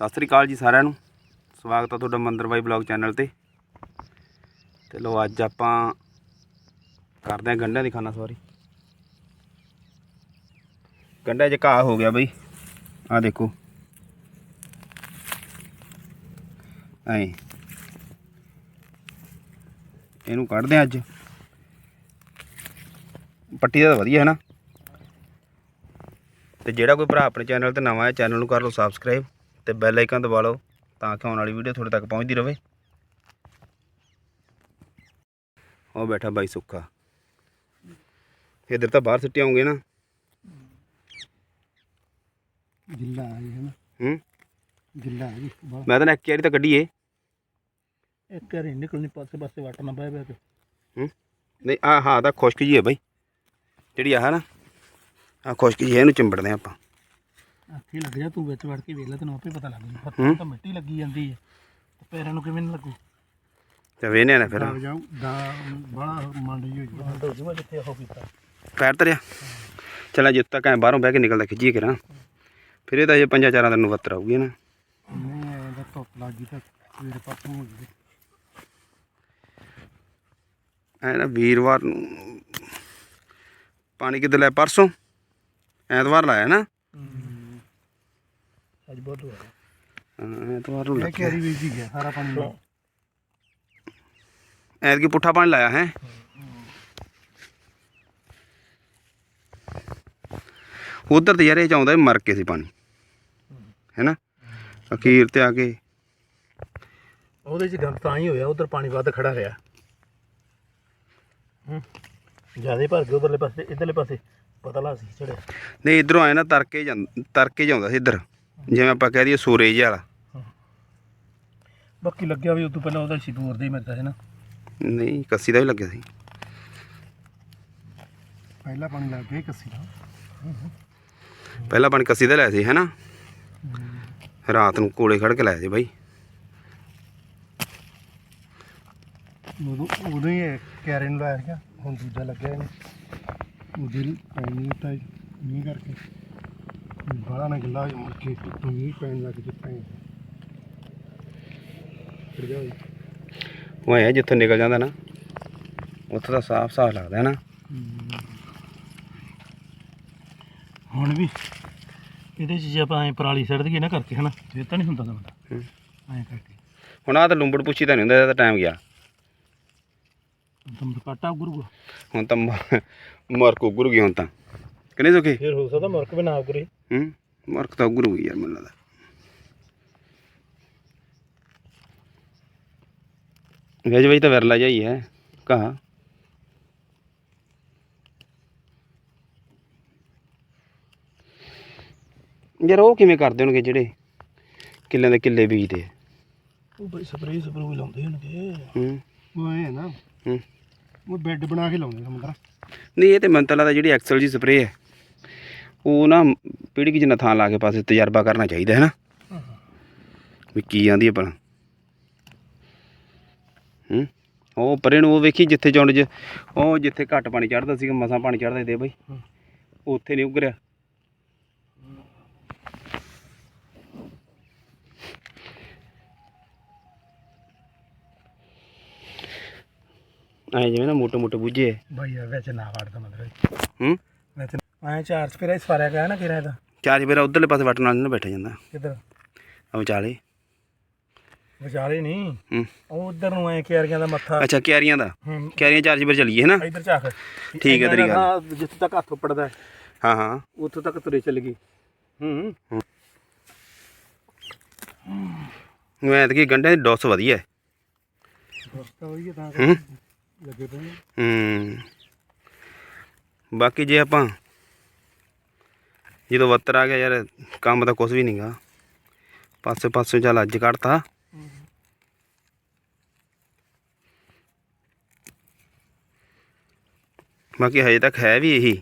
ਸਤਿ ਸ੍ਰੀ ਅਕਾਲ ਜੀ ਸਾਰਿਆਂ ਨੂੰ। ਸਵਾਗਤ ਆ ਤੁਹਾਡਾ ਮੰਦਰ ਬਾਈ ਬਲੌਗ ਚੈਨਲ ਤੇ। ਤੇ ਲੋ ਅੱਜ ਆਪਾਂ ਕਰਦੇ ਹਾਂ ਗੰਢਿਆਂ ਦੀ ਖਾਣਾ ਸਵਾਰੀ। ਗੰਢਿਆਂ 'ਚ ਘਾਹ ਹੋ ਗਿਆ ਬਈ। ਆਹ ਦੇਖੋ। ਐ। ਇਹਨੂੰ ਕੱਢਦੇ ਹਾਂ ਅੱਜ। ਪੱਟੀ ਦਾ ਤਾਂ ਵਧੀਆ ਹੈ ਨਾ। ਤੇ ਜਿਹੜਾ ਕੋਈ ਭਰਾ ਆਪਣੇ ਚੈਨਲ ਤੇ ਨਵਾਂ ਹੈ, ਚੈਨਲ ਨੂੰ ਕਰ ਲਓ ਸਬਸਕ੍ਰਾਈਬ ਤੇ ਬੈਲ ਆਈਕਨ ਦਬਾ ਲਓ ਤਾਂ ਕਿ ਆਉਣ ਵਾਲੀ ਵੀਡੀਓ ਤੁਹਾਡੇ ਤੱਕ ਪਹੁੰਚਦੀ ਰਹੇ। ਉਹ ਬੈਠਾ ਬਾਈ ਸੁੱਖਾ। ਇਧਰ ਤਾਂ ਬਾਹਰ ਸਿੱਟੇ ਆਉਂਗੇ ਨਾ। ਗਿੱਲਾ ਆ ਜੀ ਹਨਾ ਹੂੰ? ਗਿੱਲਾ ਆ ਜੀ ਬਾਹਰ। ਮੈਂ ਤਾਂ ਇੱਕ ਵਾਰੀ ਤਾਂ ਕੱਢੀਏ। ਇੱਕ ਵਾਰੀ ਨਿਕਲਣੀ ਪਾਸੇ ਪਾਸੇ ਵਟਣਾ ਬਹਿ ਬਹਿ ਕੇ। ਹੂੰ? ਨਹੀਂ ਆ ਹਾਂ ਤਾਂ ਖੁਸ਼ਕ ਜੀ ਹੈ ਬਾਈ। ਜਿਹੜੀ ਆਹ ਨਾ ਆ ਖੁਸ਼ਕ ਜੀ ਹੈ ਇਹਨੂੰ ਚਿੰਬੜਦੇ ਆਪਾਂ। ਹੱਥੀ ਲੱਗ ਜਾ ਤੂੰ ਵਿੱਚ ਵੜ ਕੇ ਵੇਖ ਲੈ ਤੈਨੂੰ ਆਪੇ ਪਤਾ ਲੱਗ ਜੂ। ਹੱਥਾਂ ਤਾਂ ਮਿੱਟੀ ਲੱਗੀ ਜਾਂਦੀ ਹੈ ਤੇ ਪੈਰਾਂ ਨੂੰ ਕਿਵੇਂ ਨੀ ਲੱਗੂ? ਤੇ ਵੇਨੇ ਨਾ ਫਿਰ। ਲੱਗ ਜਾਊ ਦਾ ਬੜਾ ਮੰਡ ਜੀ ਹੋ ਜੂ ਮੰਡ ਹੋ ਜੂ ਜਿੱਥੇ ਉਹ ਕੀਤਾ। ਪੈਰ ਤਰਿਆ ਚਲਾ ਜਿੱਤ ਤੱਕ ਐ ਬਾਹਰੋਂ ਬਹਿ ਕੇ ਨਿਕਲਦਾ ਖਿੱਚੀਏ ਕਰਾਂ। ਫਿਰ ਇਹ ਤਾਂ ਜੇ ਪੰਜਾਂ ਚਾਰਾਂ ਦਿਨ ਨੂੰ ਵੱਤਰ ਆਊਗੀ ਨਾ। ਨਹੀਂ ਇਹਦਾ ਧੁੱਪ ਲੱਗ ਗਈ ਤਾਂ ਸਵੇਰੇ ਪਰਸੋਂ ਹੋ ਜੂ ਐ ਨਾ ਵੀਰਵਾਰ ਨੂੰ ਪਾਣੀ ਕਿੱਦ ਲੈ ਪਰਸੋਂ? ਐਤਵਾਰ ਲਾਇਆ ਨਾ। ਅੱਜ ਬਹੁਤ ਹੋਇਆ। ਹਾਂ, ਐਤਵਾਰ ਨੂੰ ਇਹ ਲੱਗਿਆ ਕਿਹੜੀ ਵੀਜ ਹੀ ਗਿਆ ਸਾਰਾ ਪਾਣੀ ਐਤਕੀ ਪੁੱਠਾ ਪਾਣੀ ਲਾਇਆ ਹੈ? ਉਧਰ ਤੇ ਯਾਰ ਇਹ ਚਾਹੁੰਦਾ ਮਰ ਕੇ ਸੀ ਪਾਣੀ। ਹੈਨਾ? ਅਖੀਰ ਤੇ ਆ ਕੇ ਉਹਦੇ ਚ ਗੰਦ ਤਾਂ ਹੀ ਹੋਇਆ ਉਧਰ ਪਾਣੀ ਵੱਧ ਖੜਾ ਰਿਹਾ। ਹੂੰ ਜ਼ਿਆਦਾ ਭਰ ਗਿਆ ਉਧਰਲੇ ਪਾਸੇ ਇਧਰਲੇ ਪਾਸੇ ਪਤਲਾ ਸੀ ਚੜਿਆ। ਨਹੀਂ ਇਧਰੋਂ ਆਇਆ ਨਾ ਤਰਕੇ ਜਾਂ ਤਰਕੇ ਜਾਂਦਾ ਸੀ ਇੱਧਰ। ਜਿਵੇਂ ਆਪਾਂ ਕਹਿ ਦਈਏ ਸੂਰਜ ਜਿਹਾ ਵਾਲਾ। ਬਾਕੀ ਲੱਗਿਆ ਵੀ ਉਦੋਂ ਪਹਿਲਾਂ ਉਹਦਾ ਸ਼ਿਦੂਰ ਦੇ ਹੀ ਮਿਲਦਾ ਹੈ ਨਾ। ਨਹੀਂ ਕੱਸੀ ਦਾ ਵੀ ਲੱਗਿਆ ਸੀ। ਪਹਿਲਾ ਪਾਣੀ ਲੱਗ ਗਿਆ ਕੱਸੀ ਦਾ। ਪਹਿਲਾਂ ਪਾਣੀ ਕੱਸੀ ਦਾ ਲਿਆ ਸੀ ਹੈਨਾ? ਰਾਤ ਨੂੰ ਕੋਲੇ ਖੜ ਕੇ ਲਾਇਆ ਸੀ ਬਾਈ। ਉਦੋਂ ਉਦੋਂ ਹੀ ਇਹ ਕੈਰੇ ਨੂੰ ਲਾਇਆ ਸੀਗਾ ਹੁਣ ਦੂਜਾ ਲੱਗਿਆ ਇਹਨੇ। ਉਦੋਂ ਪਾਣੀ ਤਾਂ ਨਹੀਂ ਕਰਕੇ। ਬਾਲਾ ਨਾ ਗਿੱਲਾ ਹੋ ਮੁੜ ਕੇ ਮੀਂਹ ਪੈਣ ਲੱਗ ਜੇ ਪੈ ਫਿਰ ਜਾ ਹੋਈ ਉਹ ਐ ਜਿੱਥੋਂ ਨਿਕਲ ਜਾਂਦਾ ਨਾ ਉੱਥੇ ਤਾਂ ਸਾਫ਼ ਸਾਫ਼ ਲੱਗਦਾ ਹੈ। ਨਾ ਹੁਣ ਵੀ ਇਹਦੇ ਚ ਜੇ ਆਪਾਂ ਐ ਪਰਾਲੀ ਸੜ ਦਈਏ ਨਾ ਕਰਕੇ ਹਨਾ ਫਿਰ ਤਾਂ ਨਹੀਂ ਹੁੰਦਾ ਦਮਦਾ ਹੂੰ। ਐ ਕਰਕੇ। ਹੁਣ ਆ ਤਾਂ ਲੰਬੜ ਪੁੱਛੀ ਤਾਂ ਨਹੀਂ ਹੁੰਦਾ ਇਹਦਾ ਤਾਂ ਟਾਈਮ ਗਿਆ। ਦਮ ਕਾਟਾ ਗੁਰੂ ਹੁਣ ਤਾਂ ਮ- ਮਰਕ ਉਗਰ ਗਈ ਹੁਣ ਤਾਂ। ਕਿਨੇ ਸੁਖੀ ਫਿਰ ਹੋ ਸਕਦਾ ਮਰਕ ਵੀ ਨਾ ਉਗਰੇ। ਹੂੰ ਮਰਕ ਤਾਂ ਉਗਰ ਗਈ ਯਾਰ ਮੈਨੂੰ ਲੱਗਦਾ। ਵੇਜ ਵੇਜ ਤਾਂ ਵਰਲਾ ਜਾਈ ਹੈ ਕਹਾ। ਯਾਰ ਉਹ ਕਿਵੇਂ ਕਰਦੇ ਹੋਣਗੇ ਜਿਹੜੇ ਕਿੱਲਿਆਂ ਦੇ ਕਿੱਲੇ ਬੀਜਦੇ ਆ? ਉਹ ਬਈ ਸਪਰੇਅ ਸਪਰੂ ਲਾਉਂਦੇ ਹੋਣਗੇ। ਹੂੰ। ਉਹ ਐ ਨਾ। ਹੂੰ। ਉਹ ਬੈੱਡ ਬਣਾ ਕੇ ਲਾਉਂਦੇ ਸਮੁੰਦਰ ਨਹੀਂ ਇਹ ਤੇ ਮੈਨੂੰ ਤਾਂ ਲੱਗਦਾ ਜਿਹੜੀ ਐਕਸਲ ਜੀ ਸਪਰੇਅ ਹੈ। ਉਹ ਨਾ ਪੀੜੀ ਕਿ ਜਿੰਨਾ ਥਾਂ ਲਾ ਕੇ ਪਾਸੇ ਤਜਰਬਾ ਕਰਨਾ ਚਾਹੀਦਾ ਹੈ ਨਾ। ਵੀ ਕੀ ਆਂਦੀ ਹੈ ਭਲਾ। ਹੂੰ? ਉਹ ਪਰੇ ਨੂੰ ਉਹ ਵੇਖੀ ਜਿੱਥੇ ਚੁੰਡ 'ਚ ਉਹ ਜਿੱਥੇ ਘੱਟ ਪਾਣੀ ਚੜਦਾ ਸੀਗਾ ਮਸਾਂ ਪਾਣੀ ਚੜਦਾ ਦੇ ਬਈ। ਉੱਥੇ ਨਹੀਂ ਉਗਰਿਆ। ਐ ਜਿਵੇਂ ਨਾ ਮੋਟੇ ਮੋਟੇ ਬੁੱਝੇ। ਭਾਈ ਯਾਰ ਵਿੱਚ ਨਾ ਵੜਦਾ ਮਤਲਬ। ਹੂੰ? ਵਿੱਚ ਐ ਚਾਰਜ ਫਿਰ ਇਸ ਫਾਰਿਆ ਗਿਆ ਨਾ ਕਿਰਾ ਇਹਦਾ। ਚਾਰ ਮੇਰਾ ਉਧਰਲੇ ਪਾਸੇ ਵਟਣ ਨਾਲ ਨਾ ਬੈਠਾ ਜਾਂਦਾ। ਕਿੱਧਰ? ਆ ਵਿਚਾਲੇ। ਵਿਚਾਲੇ ਨਹੀਂ। ਹੂੰ। ਉਹ ਉਧਰ ਨੂੰ ਐ ਕਿਆਰੀਆਂ ਦਾ ਮੱਥਾ। ਅੱਛਾ ਕਿਆਰੀਆਂ ਦਾ। ਕਿਆਰੀਆਂ ਚਾਰ ਜਿਬਰ ਚੱਲੀਏ ਹੈ ਨਾ ਇਧਰ ਝਾਕ। ਠੀਕ ਹੈ ਤੇਰੀ ਗੱਲ। ਜਿੱਥੇ ਤੱਕ ਹੱਥ ਉੱਪੜਦਾ ਹੈ, ਹਾਂ ਹਾਂ। ਉੱਥੋਂ ਤੱਕ ਤੁਰੇ ਚੱਲ ਗਈ। ਹੂੰ। ਮੈਂ ਤਾਂ ਕੀ ਗੰਢਿਆਂ ਦੀ ਡੋਸ ਵਧੀਆ ਹੈ। ਰਸਤਾ ਹੋਈ ਤਾਂ ਲੱਗੇ ਪਏ। ਹੂੰ। ਬਾਕੀ ਜੇ ਆਪਾਂ ਜਦੋਂ ਵੱਤਰ ਆ ਗਿਆ ਯਾਰ ਕੰਮ ਤਾਂ ਕੁਝ ਵੀ ਨਹੀਂਗਾ ਪਾਸੇ ਪਾਸੇ ਚੱਲ ਅੱਜ ਕੱਢਤਾ ਬਾਕੀ ਹਜੇ ਤੱਕ ਹੈ ਵੀ ਇਹੀ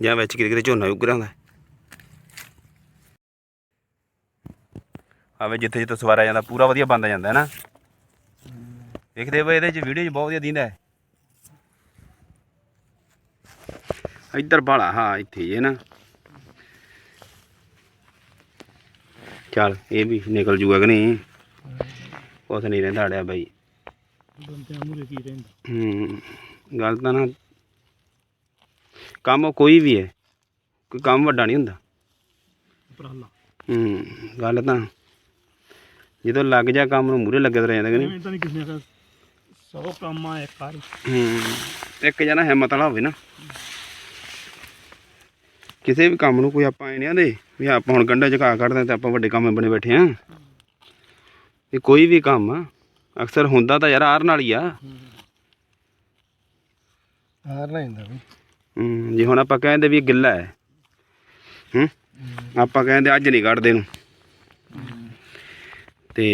ਜਾਂ ਵਿੱਚ ਕਿਤੇ ਕਿਤੇ ਝੋਨਾ ਉੱਗ ਰਿਹਾ ਹੁੰਦਾ। ਆਵੇ ਜਿੱਥੇ ਜਿੱਥੇ ਸਵਾਰਿਆ ਜਾਂਦਾ ਪੂਰਾ ਵਧੀਆ ਬੰਦਾ ਜਾਂਦਾ ਹੈ ਨਾ? ਵੇਖਦੇ ਹੋਏ ਇਹਦੇ ਚ ਵੀਡੀਓ ਚ ਬਹੁਤ ਵਧੀਆ ਦਿੰਦਾ ਹੈ। ਇੱਧਰ ਬਾਲਾ ਹਾਂ ਇੱਥੇ ਹੀ ਹੈ ਨਾ। ਚੱਲ ਇਹ ਵੀ ਨਿਕਲ ਜੂਗਾ ਕਿ ਨਹੀਂ? ਕੁਛ ਨਹੀਂ ਰਹਿੰਦਾ ਅੜਿਆ ਬਾਈ। ਬੰਦਿਆਂ ਮੂਰੇ ਕੀ ਰਹਿੰਦਾ। ਹੂੰ ਗੱਲ ਤਾਂ ਨਾ ਕੰਮ ਕੋਈ ਵੀ ਹੈ ਕੋਈ ਕੰਮ ਵੱਡਾ ਨਹੀਂ ਹੁੰਦਾ। ਉਪਰਾਲਾ। ਹੂੰ ਗੱਲ ਤਾਂ ਜਦੋਂ ਲੱਗ ਜਾ ਕੰਮ ਨੂੰ ਮੂਰੇ ਲੱਗੇ ਰਹਿ ਜਾਂਦਾ ਕਿ ਨਹੀਂ। ਐਵੇਂ ਤਾਂ ਨਹੀਂ ਕਿਸੇ ਦਾ ਸੌ ਕੰਮ ਆ ਇੱਕ ਕਰ ਹੂੰ ਇੱਕ ਜਣਾ ਹਿੰਮਤ ਵਾਲਾ ਹੋਵੇ ਨਾ। ਕਿਸੇ ਵੀ ਕੰਮ ਨੂੰ ਕੋਈ ਆਪਾਂ ਐ ਨਹੀਂ ਆਂਦੇ ਵੀ ਆਪਾਂ ਹੁਣ ਗੰਢੇ ਚ ਘਾਹ ਕੱਢਦੇ ਤੇ ਆਪਾਂ ਵੱਡੇ ਕੰਮ ਬਣੇ ਬੈਠੇ ਆਂ ਇਹ ਕੋਈ ਵੀ ਕੰਮ ਆ ਅਕਸਰ ਹੁੰਦਾ ਤਾਂ ਯਾਰ ਆਰ ਨਾਲ ਹੀ ਆ। ਹਾਰ ਨਾ ਹੁੰਦਾ ਵੀ ਹੂੰ, ਜੇ ਹੁਣ ਆਪਾਂ ਕਹਿੰਦੇ ਵੀ ਇਹ ਗਿੱਲਾ ਹੈ, ਹੂੰ, ਆਪਾਂ ਕਹਿੰਦੇ ਅੱਜ ਨਹੀਂ ਕੱਢਦੇ ਨੂੰ ਤੇ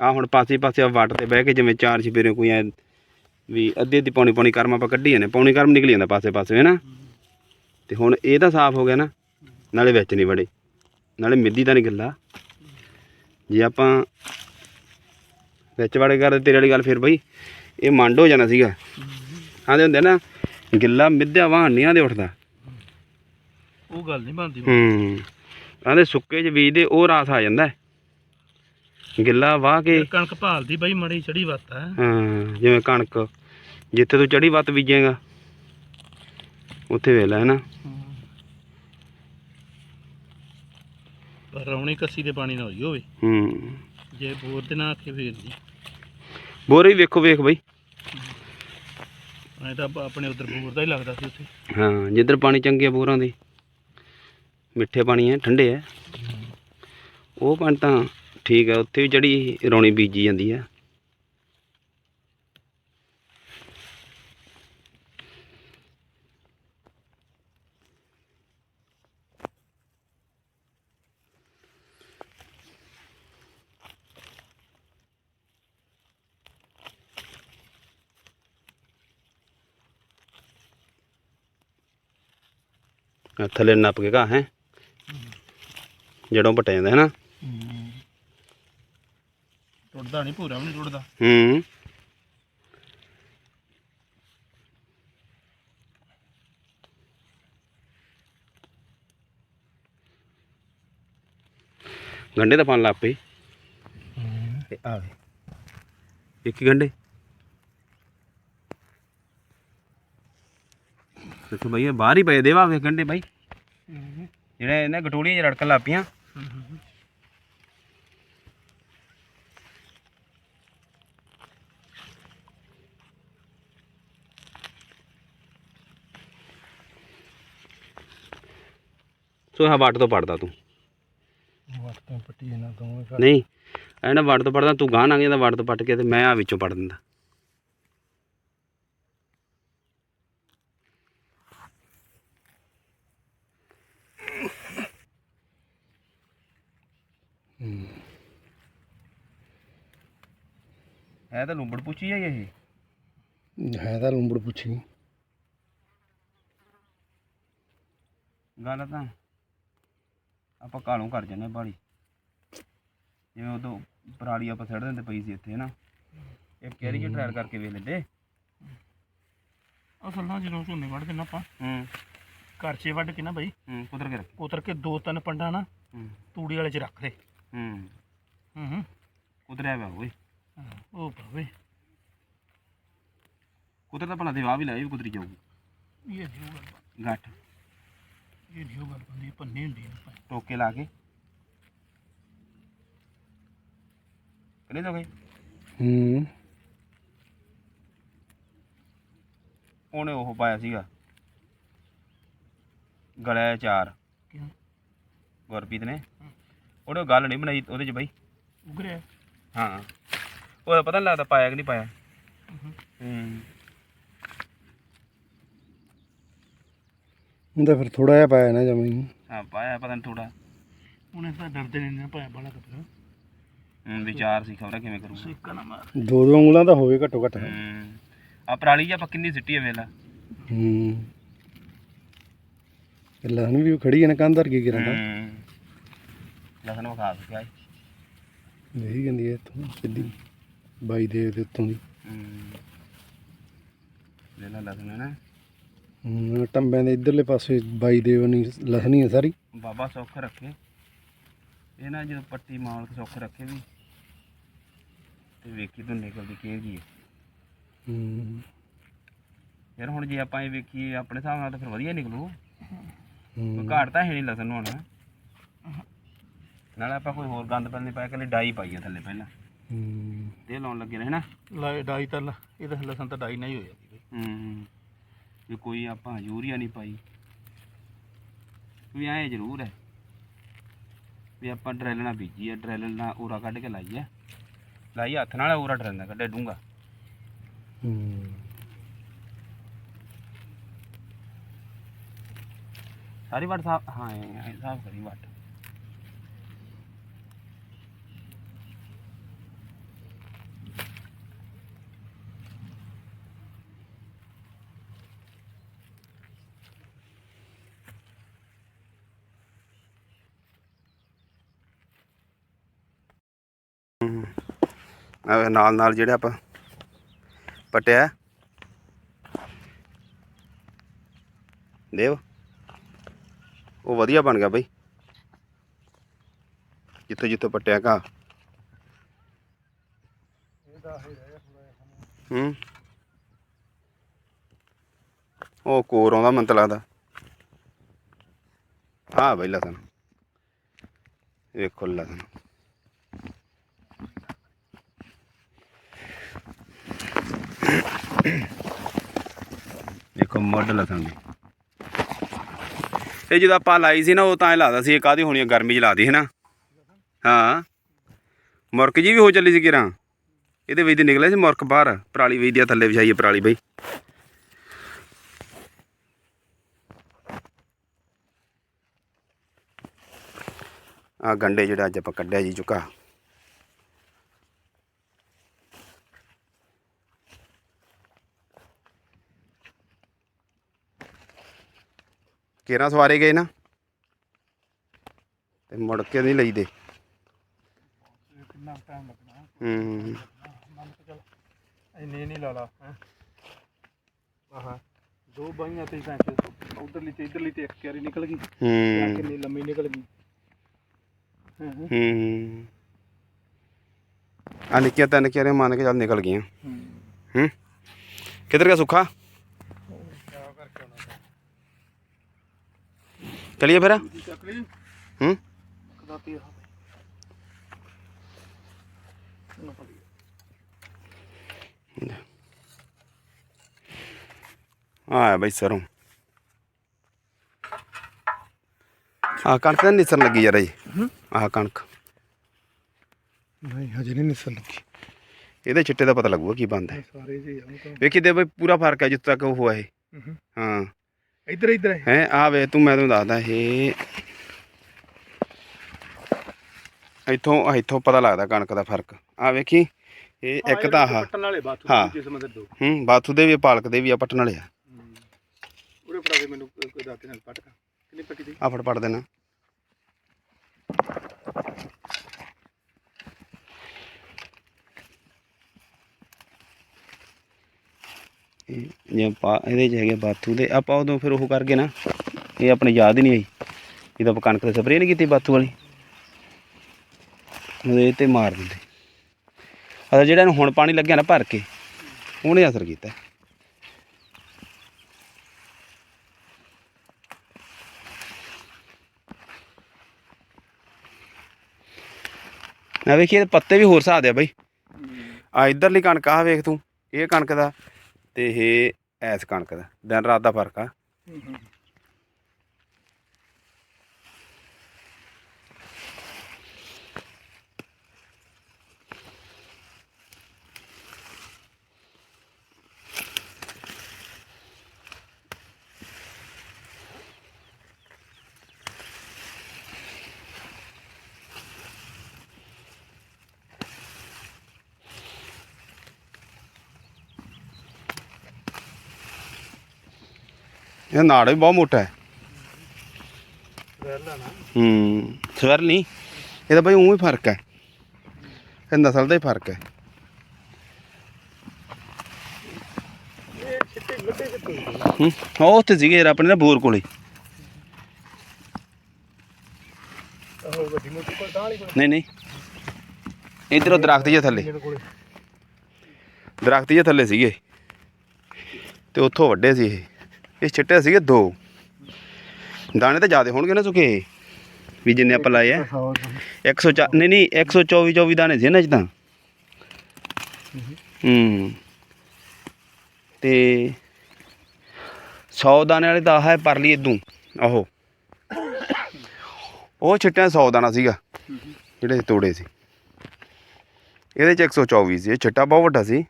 ਆ ਹੁਣ ਪਾਸੇ ਪਾਸੇ ਆ ਵੱਟ ਤੇ ਬਹਿ ਕੇ ਜਿਵੇਂ ਚਾਰ ਛਪੇਰੇ ਕੋਈ ਐ ਵੀ ਅੱਧੀ ਅੱਧੀ ਪੌਣੀ ਪੌਣੀ ਕਰਮ ਆਪਾਂ ਕੱਢੀ ਜਾਂਦੇ, ਪੌਣੀ ਕਰਮ ਨਿਕਲੀ ਜਾਂਦਾ ਪਾਸੇ ਪਾਸੇ ਹੈ ਨਾ ਤੇ ਹੁਣ ਇਹ ਤਾਂ ਸਾਫ਼ ਹੋ ਗਿਆ ਨਾ, ਨਾਲੇ ਵਿੱਚ ਨਹੀਂ ਵੜੇ, ਨਾਲੇ ਮਿੱਦੀ ਤਾਂ ਨਹੀਂ ਗਿੱਲਾ। ਜੇ ਆਪਾਂ ਵਿੱਚ ਵੜੇ ਕਰਦੇ, ਤੇਰੇ ਵਾਲੀ ਗੱਲ ਫਿਰ ਬਈ, ਇਹ ਮੰਡ ਹੋ ਜਾਣਾ ਸੀਗਾ। ਆਂਦੇ ਹੁੰਦੇ ਨਾ ਗਿੱਲਾ ਮਿੱਧਿਆ ਵਾਹਣ ਨਹੀਂ ਆਂਦੇ ਉੱਠਦਾ। ਉਹ ਗੱਲ ਨਹੀਂ ਬਣਦੀ। ਹੂੰ। ਆਂਦੇ ਸੁੱਕੇ ਚ ਬੀਜਦੇ ਉਹ ਰਾਸ ਆ ਜਾਂਦਾ। ਹੈ। ਗਿੱਲਾ ਵਾਹ ਕੇ ਕਣਕ ਭਾਲਦੀ ਬਾਈ ਮੜੀ ਚੜੀ ਵੱਤ ਹੈ। ਹਾਂ ਜਿਵੇਂ ਕਣਕ। ਜਿੱਥੇ ਤੂੰ ਚੜੀ ਵੱਤ ਬੀਜੇਗਾ ਉੱਥੇ ਵੇਖ ਲੈ ਨਾ ਪਰ ਰੌਣੀ ਕੱਸੀ ਦੇ ਪਾਣੀ ਨਾਲ ਹੋਈ ਹੋਵੇ। ਹੂੰ। ਜੇ ਬੋਰ ਦੇ ਨਾਲ ਆਖੇ ਫੇਰ ਦੀ ਬੋਰੇ ਵੇਖੋ ਵੇਖ ਬਈ। ਤਾਂ ਆਪਣੇ ਉਧਰ ਬੋਰ ਦਾ ਹੀ ਲੱਗਦਾ ਸੀ ਉੱਥੇ। ਹਾਂ ਜਿੱਧਰ ਪਾਣੀ ਚੰਗੇ ਬੋਰਾਂ ਦੇ ਮਿੱਠੇ ਪਾਣੀ ਹੈ ਠੰਡੇ ਹੈ। ਉਹ ਪਾਣੀ ਤਾਂ ਠੀਕ ਹੈ ਉੱਥੇ ਵੀ ਜਿਹੜੀ ਰੌਣੀ ਬੀਜੀ ਜਾਂਦੀ ਹੈ ਥੱਲੇ ਨੱਪ ਕੇ ਘਾਹ ਹੈ? ਜੜੋਂ ਪਟਿਆ ਜਾਂਦਾ ਹੈ ਨਾ? ਟੁੱਟਦਾ ਨਹੀਂ ਪੂਰਾ ਵੀ ਨਹੀਂ ਟੁੱਟਦਾ। ਹੂੰ। ਗੰਡੇ ਤਾਂ ਪਾਣ ਲੱਗ ਪਈ। ਤੇ ਆ ਇੱਕ ਗੰਡੇ ਦੇਖੋ ਭਈ ਇਹ ਬਾਹਰ ਹੀ ਪਏ ਦੇਵਾ ਵੇ ਗੰਡੇ ਜਿਹੜੇ ਇਹਨਾਂ ਗਟੋਲੀਆਂ ਚ ਰੜਕਣ ਲੱਗ ਪਈਆਂ। ਸੋ ਹਾਂ ਵੱਟ ਤੋਂ ਪੜਦਾ ਤੂੰ। ਵਰਤੋਂ ਪੱਟੀ ਇਹਨਾਂ ਦੋਵੇਂ ਨਹੀਂ ਐਨਾ ਵੱਟ ਤੋਂ ਪੜਦਾ ਤੂੰ ਗਾਂ ਲੰਘ ਜਾਂਦਾ ਵੱਟ ਤੋਂ ਪੱਟ ਕੇ ਤੇ ਮੈਂ ਆ ਵਿੱਚੋਂ ਪੜ ਦਿੰਦਾ। ਹੈ ਤਾਂ ਲੁੰਬੜ ਪੁੱਛੀ ਆ ਇਹ? ਹੈ ਤਾਂ ਲੰਬੜ ਪੁੱਛੀ। ਗੱਲ ਤਾਂ ਆਪਾਂ ਕਾਲੋਂ ਕਰ ਜੰਨੇ ਬਾੜੀ ਜਿਵੇਂ ਉਦੋਂ ਪਰਾਲੀ ਆਪਾਂ ਸੜ ਦਿੰਦੇ ਪਈ ਸੀ ਇੱਥੇ ਨਾ ਇਹ ਕੈਰੀ ਚ ਟਰਾਇਲ ਕਰਕੇ ਵੇਖ ਲੈਂਦੇ। ਅਸਲ ਨਾਲ ਜਦੋਂ ਝੋਨੇ ਵੱਢ ਦਿੰਨਾ ਆਪਾਂ ਹੂੰ। ਘਰ 'ਚ ਵੱਢ ਕੇ ਨਾ ਬਾਈ ਹੂੰ ਕੁਦਰ ਕੇ ਰੱਖ। ਉਤਰ ਕੇ ਦੋ ਤਿੰਨ ਪੰਡਾ ਨਾ ਹੂੰ। ਤੂੜੀ ਵਾਲੇ 'ਚ ਰੱਖ ਦੇ। ਹੂੰ। ਹੂੰ ਹੂੰ। ਕੁਦਰਿਆ ਵਾ ਓਏ ਉਹ ਭਾਵੇਂ ਕੁਦਰ ਤਾਂ ਭਲਾ ਦੇ ਵਾਹ ਵੀ ਲਾਏ ਵੀ ਕੁਦਰੀ ਜਾਊਗੀ। ਇਹ ਨਹੀਂ ਉਹ ਗੱਲ ਗੱਠ। ਇਹ ਨਹੀਂ ਉਹ ਗੱਲ ਬੰਦੀ ਪੰਨੇ ਹੁੰਦੀ ਨੇ ਭਾਈ ਟੋਕੇ ਲਾ ਕੇ। ਕਰੇ ਦੋਗੇ ਹੂੰ। ਉਹਨੇ ਉਹ ਪਾਇਆ ਸੀਗਾ। ਗਲਿਆ ਚਾਰ। ਕਿਉਂ? ਗੁਰਪ੍ਰੀਤ ਨੇ। ਉਹਨੇ ਉਹ ਗੱਲ ਨਹੀਂ ਬਣਾਈ ਉਹਦੇ ਚ ਬਾਈ। ਉਗਰਿਆ। ਹਾਂ। ਉਹ ਪਤਾ ਨਹੀਂ ਲੱਗਦਾ ਪਾਇਆ ਕਿ ਨਹੀਂ ਪਾਇਆ। ਹੂੰ। ਹੂੰ ਹੁੰਦਾ ਫਿਰ ਥੋੜਾ ਜਿਹਾ ਪਾਇਆ ਨਾ ਜਮੀ ਹਾਂ ਪਾਇਆ ਪਤਾ ਨਹੀਂ ਥੋੜਾ ਉਹਨੇ ਤਾਂ ਡਰਦੇ ਨੇ ਨਾ ਪਾਇਆ ਬਾਲਾ ਕੱਪੜਾ ਹੂੰ ਵਿਚਾਰ ਸੀ ਖਬਰ ਕਿਵੇਂ ਕਰੂਗਾ। ਸਿੱਕਾ ਨਾ ਮਾਰ। ਦੋ ਦੋ ਉਂਗਲਾਂ ਤਾਂ ਹੋਵੇ ਘੱਟੋ ਘੱਟ। ਹੂੰ। ਆ ਪਰਾਲੀ ਜਾਂ ਆਪਾਂ ਕਿੰਨੀ ਸਿੱਟੀ ਆ ਵੇਲਾ ਹੂੰ। ਲਸਣ ਵੀ ਖੜੀ ਹੈ ਨਾ ਕੰਧ ਧਰ ਕੇ ਗਿਰਾਂ ਦਾ ਲਸਣ ਵਿਖਾ ਸਕਿਆ ਨਹੀਂ ਕਹਿੰਦੀ ਹੈ ਇੱਥੋਂ ਸਿੱਧੀ। ਬਾਈ ਦੇ ਦੇ ਉੱਤੋਂ ਦੀ। ਲੈ ਲਾ ਲਸਣ ਹੈ ਨਾ। ਹੂੰ, ਟੰਬਿਆਂ ਦੇ ਇਧਰਲੇ ਪਾਸੇ ਬਾਈ ਦੇ ਵਨੀ ਲਸਣੀ ਹੈ ਸਾਰੀ। ਬਾਬਾ ਸੁੱਖ ਰੱਖੇ। ਇਹ ਨਾ ਜਦੋਂ ਪੱਟੀ ਮਾਲਕ ਸੁੱਖ ਰੱਖੇ ਵੀ ਤੇ ਵੇਖੀ ਤੂੰ ਨਿਕਲਦੀ ਕਿਹੋ ਜੀ ਹੈ ਹੂੰ। ਯਾਰ ਹੁਣ ਜੇ ਆਪਾਂ ਇਹ ਵੇਖੀਏ ਆਪਣੇ ਹਿਸਾਬ ਨਾਲ ਤਾਂ ਫਿਰ ਵਧੀਆ ਨਿਕਲੂ। ਕੋਈ ਘਾਟ ਤਾਂ ਹੈ ਨਹੀਂ ਲਸਣ ਨੂੰ ਹੁਣ। ਨਾਲੇ ਆਪਾਂ ਕੋਈ ਹੋਰ ਗੰਦ ਪੈਣ ਨਹੀਂ ਪਾਇਆ ਕੱਲੀ ਡਾਈ ਪਾਈ ਆ ਥੱਲੇ ਪਹਿਲਾਂ। ਹੂੰ। ਇਹ ਲਾਉਣ ਲੱਗੇ ਨੇ ਹਨਾ? ਲਾਏ ਡਾਈ ਤਾਂ ਲ- ਇਹ ਤਾਂ ਲਸਣ ਤਾਂ ਡਾਈ ਨਾਲ ਹੀ ਹੋ ਜਾਂਦੀ ਬਈ। ਹੂੰ ਵੀ ਕੋਈ ਆਪਾਂ ਯੂਰੀਆ ਨਹੀਂ ਪਾਈ। ਵੀ ਐਂ ਜ਼ਰੂਰ ਹੈ ਵੀ ਆਪਾਂ ਡਰੈਲ ਨਾਲ ਬੀਜੀ ਆ ਡਰੈਲ ਨਾਲ ਊਰਾ ਕੱਢ ਕੇ ਲਾਈ ਆ ਲਾਈ ਹੱਥ ਨਾਲ ਊਰਾ ਡਰੈਲ ਨਾਲ ਕੱਢੇ ਡੂੰਗਾ ਹੂੰ। ਸਾਰੀ ਵਾਟ ਸਾਫ਼ ਹਾਂ ਐਂ ਸਾਫ਼ ਕਰੀ ਵਾਟ। ਨਾਲ ਨਾਲ ਜਿਹੜਾ ਆਪਾਂ ਪਟਿਆ। ਦੇਵ ਉਹ ਵਧੀਆ ਬਣ ਗਿਆ ਬਈ। ਜਿੱਥੇ ਜਿੱਥੇ ਪੱਟਿਆ ਘਾਹ। ਹੂੰ। ਉਹ ਕੋਰ ਆਉਂਦਾ ਮੈਨੂੰ ਤਾਂ ਲੱਗਦਾ। ਆ ਬਈ ਲਸਣ। ਵੇਖੋ ਲਸਣ। ਦੇਖੋ ਮੁੱਢ ਲਸਣ ਦੀ ਇਹ ਜਦੋਂ ਆਪਾਂ ਲਾਈ ਸੀ ਨਾ, ਉਹ ਤਾਂ ਇਹ ਲੱਗਦਾ ਸੀ, ਇਹ ਕਾਦੀ ਹੋਣੀ ਗਰਮੀ ਚ ਲਾਦੀ ਹੈ ਨਾ। ਹਾਂ। ਮੁਰਕ ਜੀ ਵੀ ਹੋ ਚੱਲੀ ਸੀ ਕਿਰਾਂ? ਇਹਦੇ ਵਿੱਚ ਦੀ ਨਿਕਲਿਆ ਸੀ ਮੁਰਕ ਬਾਹਰ, ਪਰਾਲੀ ਵੇਚ ਦੀ ਥੱਲੇ ਵਿਛਾਈਏ ਪਰਾਲੀ ਬਈ। ਆ ਗੰਡੇ ਜਿਹੜਾ ਅੱਜ ਆਪਾਂ ਕੱਢਿਆ ਜੀ ਚੁੱਕਾ। ਕੇਰਾਂ ਸਵਾਰੇ ਗਏ ਨਾ। ਤੇ ਮੁੜ ਕੇ ਨਹੀਂ ਲਈਦੇ। ਕਿੰਨਾ ਟਾਈਮ ਲੱਗਣਾ? ਹੂੰ। ਮੰਨ ਕੇ ਚੱਲ ਇੰਨੇ ਨਹੀਂ ਲਾ ਲਾ। ਆਹਾ ਦੋ ਬਾਈਆਂ ਤੇ ਤਾਂ ਉਧਰਲੀ ਤੇ ਇਧਰਲੀ ਤੇ ਇੱਕ ਕਿਆਰੀ ਨਿਕਲ ਗਈ। ਹੂੰ। ਕਿੰਨੀ ਲੰਮੀ ਨਿਕਲ ਗਈ। ਹਾਂ ਹਾਂ? ਹੂੰ। ਆ ਨਿੱਕੀਆਂ ਤਿੰਨ ਕਿਆਰੇ ਮੰਨ ਕੇ ਚੱਲ ਨਿਕਲ ਗਈਆਂ। ਹੂੰ। ਕਿੱਧਰ ਗਿਆ ਸੁੱਖਾ ਕਿਆ ਕਰਕੇ ਆਉਣਾ ਚਲਿਏ ਫਿਰ? ਹੂੰ? ਆ ਆ ਬਈ ਸਰੋਂ। ਆ ਕਣਕ ਤਾਂ ਨਿਸਰ ਲੱਗੀ ਯਾਰ ਜੀ ਆਹ ਕਣਕ। ਨਹੀਂ ਹਜੇ ਨਹੀਂ ਨਿਸਲ ਲੱਗੀ। ਇਹਦੇ ਚਿੱਟੇ ਦਾ ਪਤਾ ਲੱਗੂਗਾ ਕੀ ਬੰਦ ਹੈ ਸਾਰੇ ਜੀ ਵੇਖੀ ਦੇ ਬਈ ਪੂਰਾ ਫ਼ਰਕ ਹੈ ਜਿੱਥੇ ਤੱਕ ਉਹ ਹੂੰ। ਹਾਂ। ਇੱਧਰ ਇੱਧਰ ਹੈ ਆ ਵੇ ਤੂੰ ਮੈਂ ਤੈਨੂੰ ਦੱਸਦਾ ਇਹ ਇੱਥੋਂ ਇੱਥੋਂ ਪਤਾ ਲੱਗਦਾ ਕਣਕ ਦਾ ਫ਼ਰਕ। ਆ ਵੇਖੀ ਇਹ ਇੱਕ ਤਾਂ ਆਹ। ਪੱਟਣ ਵਾਲੇ ਬਾਥੂ ਹਾਂ। ਜਿਸ ਮੰਦਰ ਦੋ ਹੂੰ ਬਾਥੂ ਦੇ ਵੀ ਆ, ਪਾਲਕ ਦੇ ਵੀ ਆ ਪੱਟਣ ਵਾਲੇ ਆ। ਉਹਦੇ ਫੜਾ ਦੇ ਮੈਨੂੰ ਕੋਈ ਦਾਤੇ ਨਾਲ ਪਟਕਾ ਕਿੰਨੀ ਪੱਟੀ ਦੀ? ਆ ਫੜ ਪੜ ਦੇਣਾ। ਜੇ ਪਾ ਇਹਦੇ ਚ ਹੈਗੇ ਬਾਥੂ ਦੇ, ਆਪਾਂ ਉਦੋਂ ਫਿਰ ਉਹ ਕਰਕੇ ਨਾ, ਇਹ ਆਪਣੀ ਯਾਦ ਹੀ ਨਹੀਂ ਆਈ। ਜਦੋਂ ਆਪਾਂ ਕਣਕ ਤੇ ਸਪਰੇਅ ਨਹੀਂ ਕੀਤੀ ਬਾਥੂ ਵਾਲੀ ਉਹਦੇ ਤੇ ਮਾਰ ਦਿੰਦੇ। ਅਸਲ ਜਿਹੜਾ ਇਹਨੂੰ ਹੁਣ ਪਾਣੀ ਲੱਗਿਆ ਨਾ ਭਰ ਕੇ, ਉਹਨੇ ਅਸਰ ਕੀਤਾ। ਆ ਵੇਖੀ ਇਹਦੇ ਪੱਤੇ ਵੀ ਹੋਰ ਹਿਸਾਬ ਦੇ ਆ ਬਈ। ਆ ਇਧਰਲੀ ਕਣਕ ਆ ਵੇਖ ਤੂੰ, ਇਹ ਕਣਕ ਦਾ। ਤੇ ਇਹ ਐਸ ਕਣਕ ਦਾ ਦਿਨ ਰਾਤ ਦਾ ਫ਼ਰਕ ਆ। ਇਹ ਨਾੜ ਵੀ ਬਹੁਤ ਮੋਟਾ ਹੈ। ਹੂੰ ਸਵਰ ਨਹੀਂ ਇਹਦਾ ਬਈ ਉਹ ਹੀ ਫ਼ਰਕ ਹੈ। ਇਹ ਨਸਲ ਦਾ ਹੀ ਫ਼ਰਕ ਹੈ। ਹੂੰ। ਉਹ ਉੱਥੇ ਸੀਗੇ ਯਾਰ ਆਪਣੇ ਨਾ ਬੋਰ ਕੋਲੇ। ਤਾਂ ਨਹੀਂ ਨਹੀਂ। ਇਧਰੋਂ ਦਰਖਤ ਜਿਹੇ ਥੱਲੇ। ਦਰਖਤ ਜਿਹੇ ਥੱਲੇ ਸੀਗੇ। ਤੇ ਉੱਥੋਂ ਵੱਡੇ ਸੀ ਇਹ। ਇਹ ਛਿੱਟੇ ਸੀਗੇ ਦੋ। ਦਾਣੇ ਤਾਂ ਜ਼ਿਆਦੇ ਹੋਣਗੇ ਨਾ ਸੁੱਕੇ ਵੀ ਜਿੰਨੇ ਆਪਾਂ ਲਾਏ ਆ। 104 ਨਹੀਂ ਨਹੀਂ 124 24 ਦਾਣੇ ਸੀ ਨਾ ਤਾਂ। ਹੂੰ। ਤੇ 100 ਦਾਣੇ ਵਾਲੇ ਤਾਂ ਆਹ ਹੈ ਪਰਲੀ ਇਦੋਂ ਆਹੋ। ਉਹ ਛਿੱਟਿਆਂ 100 ਦਾਣਾ ਸੀਗਾ ਜਿਹੜੇ ਤੋੜੇ ਸੀ। ਇਹਦੇ ਚ 124 ਸੀ ਇਹ ਛਿੱਟਾ ਬਹੁਤ ਵੱਡਾ ਸੀ।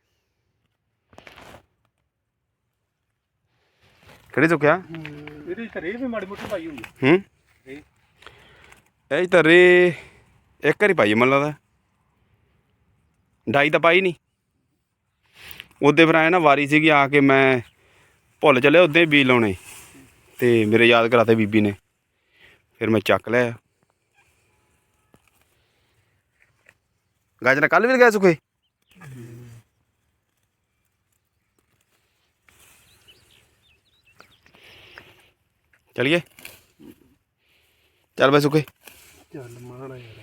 ਕਿਹੜੀ ਚੁੱਕਿਆ? ਇਹਦੀ ਘਰੇ ਵੀ ਮਾੜੀ ਮੋਟੀ ਪਾਈ ਹੋਈ ਹੂੰ। ਇਹ ਤਾਂ ਰੇ ਇੱਕ ਵਾਰੀ ਪਾਈ ਮਨ ਲੱਗਦਾ। ਡਾਈ ਤਾਂ ਪਾਈ ਨਹੀਂ। ਉਹਦੇ ਫਿਰ ਆਇਆ ਨਾ ਵਾਰੀ ਸੀਗੀ ਆ ਕੇ ਮੈਂ ਭੁੱਲ ਚੱਲਿਆ ਉਹਦੇ ਬੀਜ ਲਾਉਣੇ। ਤੇ ਮੇਰੇ ਯਾਦ ਕਰਾਤੇ ਬੀਬੀ ਨੇ। ਫਿਰ ਮੈਂ ਚੱਕ ਲਿਆ। ਗਾਜਰ ਕੱਲ ਵੀ ਗਏ ਸੁਖੇ? ਚਲਿਏ? ਚੱਲ ਬਈ ਸੁਖੇ। ਚੱਲ ਮਾੜਾ ਯਾਰ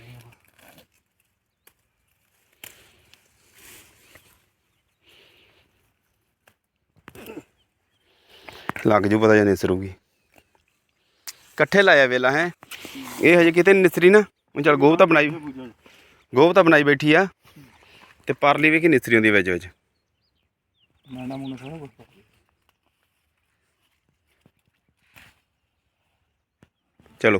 ਲੱਗ ਜੂ ਪਤਾ ਜਾਂ ਨਿਸਰੂਗੀ ਇਕੱਠੇ ਲਾਇਆ ਵੇਲਾ ਹੈ। ਇਹ ਹਜੇ ਕਿਤੇ ਨੀ ਨਿਸਰੀ ਨਾ। ਉਹ ਚੱਲ ਗੋਬ ਤਾਂ ਬਣਾਈ ਗੋਬ ਤਾਂ ਬਣਾਈ ਬੈਠੀ ਆ। ਤੇ ਪਰਲੀ ਵੀ ਕਿ ਨਿਸਰੀ ਹੁੰਦੀ ਵਿੱਚ ਵਿੱਚ? ਮਾਣਾ ਮੂਣਾ ਸਾਰਾ ਕੁਝ ਚਲੋ